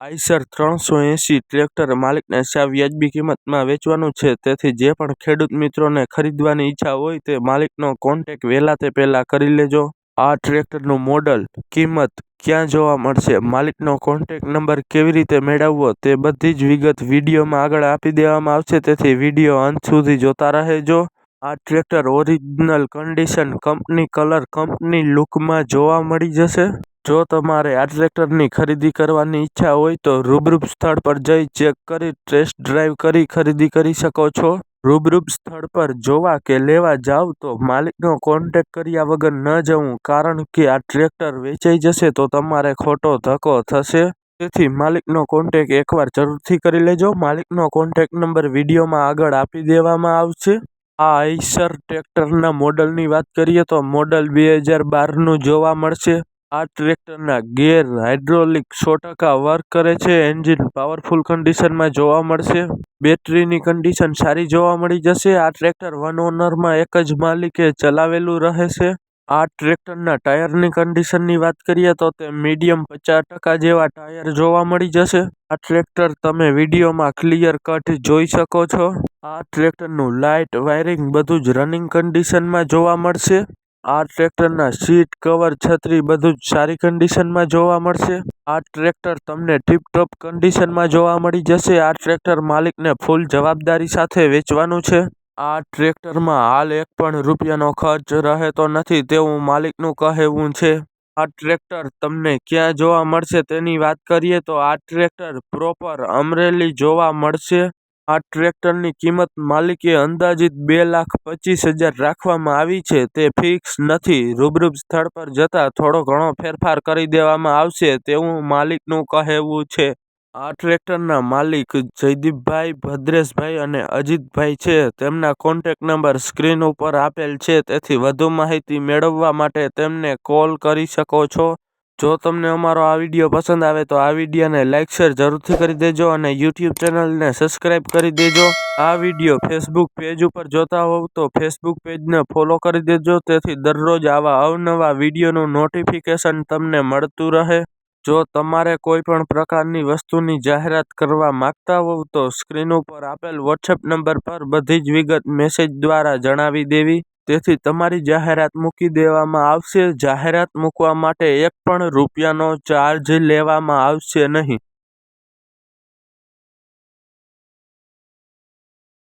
આઈશર ત્રણસો એંસી ટ્રેક્ટર માલિકને સાવ વ્યાજબી કિંમતમાં વેચવાનું છે. તેથી જે પણ ખેડૂત મિત્રોને ખરીદવાની ઈચ્છા હોય તે માલિકનો કોન્ટેક વહેલા તે પહેલાં કરી લેજો. આ ટ્રેક્ટરનું મોડલ કિંમત ક્યાં જોવા મળશે? માલિકનો કોન્ટેક નંબર કેવી રીતે મેળવવો? તે બધી જ વિગત વિડીયોમાં આગળ આપી દેવામાં આવશે. તેથી વીડિયો અંત સુધી જોતા રહેજો. આ tractor original condition company colour company લુકમાં જોવા મળી જશે. જો તમારે આ ટ્રેક્ટરની ખરીદી કરવાની ઈચ્છા હોય તો રૂબરૂપ સ્થળ પર જઈ ચેક કરી ટેસ્ટ ડ્રાઈવ કરી ખરીદી કરી શકો છો. રૂબરૂપ સ્થળ પર જોવા કે લેવા જાવ તો માલિકનો કોન્ટેક કર્યા વગર ન જવું કારણ કે આ ટ્રેક્ટર વેચાઈ જશે તો તમારે ખોટો ધક્કો થશે. તેથી માલિકનો કોન્ટેક એકવાર જરૂરથી કરી લેજો. માલિકનો કોન્ટેક નંબર વિડીયોમાં આગળ આપી દેવામાં આવશે. આ આઈશર ટ્રેક્ટરના મોડલની વાત કરીએ તો મોડલ બે હજાર બારનું જોવા મળશે. આ ટ્રેક્ટરના ગેર હાઇડ્રોલિક સો ટકા વર્ક કરે છે. એન્જિન પાવરફુલ કન્ડિશનમાં જોવા મળશે. બેટરીની કન્ડિશન સારી જોવા મળી જશે. આ ટ્રેક્ટર વન ઓનરમાં એક જ માલિકે ચલાવેલું રહેશે. આ ટ્રેક્ટરના ટાયરની કન્ડિશનની વાત કરીએ તો તે મીડિયમ પચાસ ટકા જેવા ટાયર જોવા મળી જશે. આ ટ્રેક્ટર તમે વિડીયોમાં ક્લિયર કટ જોઈ શકો છો. આ ટ્રેક્ટરનું લાઇટ વાયરિંગ બધું જ રનિંગ કન્ડિશનમાં જોવા મળશે. આ ટ્રેક્ટરના સીટ, કવર, છત્રી બધું જ સારી કન્ડિશનમાં જોવા મળશે. આ ટ્રેક્ટર તમને ટીપટોપ કન્ડિશનમાં જોવા મળી જશે. આ ટ્રેક્ટર માલિકને ફૂલ જવાબદારી સાથે વેચવાનું છે. આ ટ્રેક્ટરમાં હાલ એક પણ રૂપિયાનો ખર્ચ રહેતો નથી તેવું માલિકનું કહેવું છે. આ ટ્રેક્ટર તમને ક્યાં જોવા મળશે તેની વાત કરીએ તો આ ટ્રેક્ટર પ્રોપર અમરેલી જોવા મળશે. આ ટ્રેક્ટરની કિંમત માલિકે અંદાજિત બે લાખ પચીસ હજાર રાખવામાં આવી છે. તે ફિક્સ નથી. રૂબરૂ સ્થળ પર જતા થોડો ઘણો ફેરફાર કરી દેવામાં આવશે તેવું માલિકનું કહેવું છે. આ ટ્રેક્ટરના માલિક જયદીપભાઈ ભદ્રેશભાઈ અને અજીતભાઈ છે. તેમના કોન્ટેક નંબર સ્ક્રીન ઉપર આપેલ છે. તેથી વધુ માહિતી મેળવવા માટે તેમને કોલ કરી શકો છો. જો તમને અમારો આ વીડિયો પસંદ આવે તો આ વિડીયોને લાઇક શેર જરૂરથી કરી દેજો અને યુટ્યુબ ચેનલને સબસ્ક્રાઈબ કરી દેજો. આ વીડિયો ફેસબુક પેજ ઉપર જોતા હોવ તો ફેસબુક પેજને ફોલો કરી દેજો. તેથી દરરોજ આવા અવનવા વિડીયોનું નોટિફિકેશન તમને મળતું રહે. જો તમારે કોઈ પણ પ્રકારની વસ્તુની જાહેરાત કરવા માંગતા હોવ તો સ્ક્રીન ઉપર આપેલ વોટ્સએપ નંબર પર બધી જ વિગત મેસેજ દ્વારા જણાવી દેવી. તેથી તમારી જાહેરાત મૂકી દેવામાં આવશે. જાહેરાત મૂકવા માટે એક પણ રૂપિયાનો ચાર્જ લેવામાં આવશે નહીં.